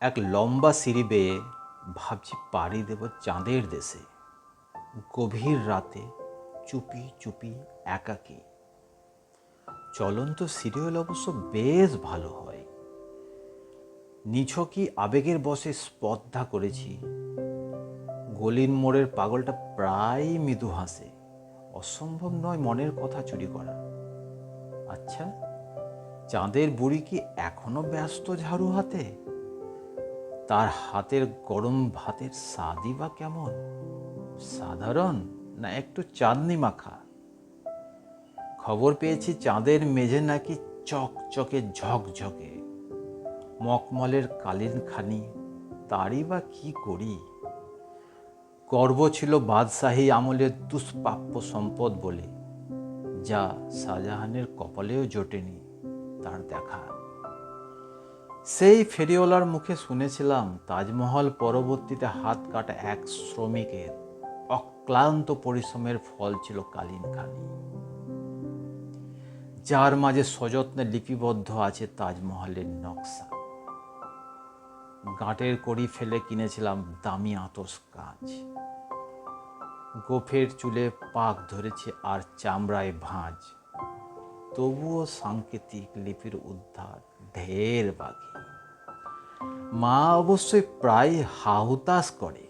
এক লম্বা সিঁড়ি বেয়ে ভাবছি পাড়ি দেব চাঁদের দেশে। গভীর রাতে চুপি চুপি একাকী। চলন্ত সিরিয়াল অবশ্য বেশ ভালো হয়। নিছকই আবেগের বসে স্পর্ধা করেছি। গলির মোড়ের পাগলটা প্রায় মৃদু হাসে। অসম্ভব নয় মনের কথা চুরি করা। আচ্ছা চাঁদের বুড়ি কি এখনও ব্যস্ত ঝাড়ু হাতে? তার হাতের গরম ভাতের স্বাদই বা কেমন? সাধারণ না একটু চাঁদনি মাখা? খবর পেয়েছি চাঁদের মেঝে নাকি চকচকে ঝকঝকে। মকমলের কালীন খানি তারই বা কি করি? গর্ব ছিল বাদশাহী আমলের দুষ্প্রাপ্য সম্পদ বলে। যা শাহজাহানের কপালেও জোটেনি তার দেখা। সেই ফেরিওয়ালার মুখে শুনেছিলাম তাজমহল পরবর্তীতে হাত কাটা এক শ্রমিকের অক্লান্ত পরিশ্রমের ফল ছিল কালীনখানি যার মাঝে সযত্নে লিপিবদ্ধ আছে তাজমহলের নকশা। গাঁটের কড়ি ফেলে কিনেছিলাম দামি আতস কাঁচ। গোফের চুলে পাক ধরেছে আর চামড়ায় ভাঁজ। তবুও সাংকেতিক লিপির উদ্ধার ঢের বাকি মা অবশ্যই প্রায় হাহুতাস করে।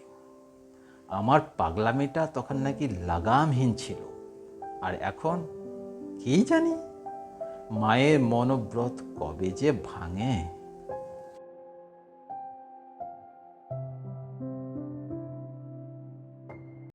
আমার পাগলামিটা তখন নাকি লাগামহীন ছিল। আর এখন কি জানি? মায়ের মনোব্রত কবে যে ভাঙে।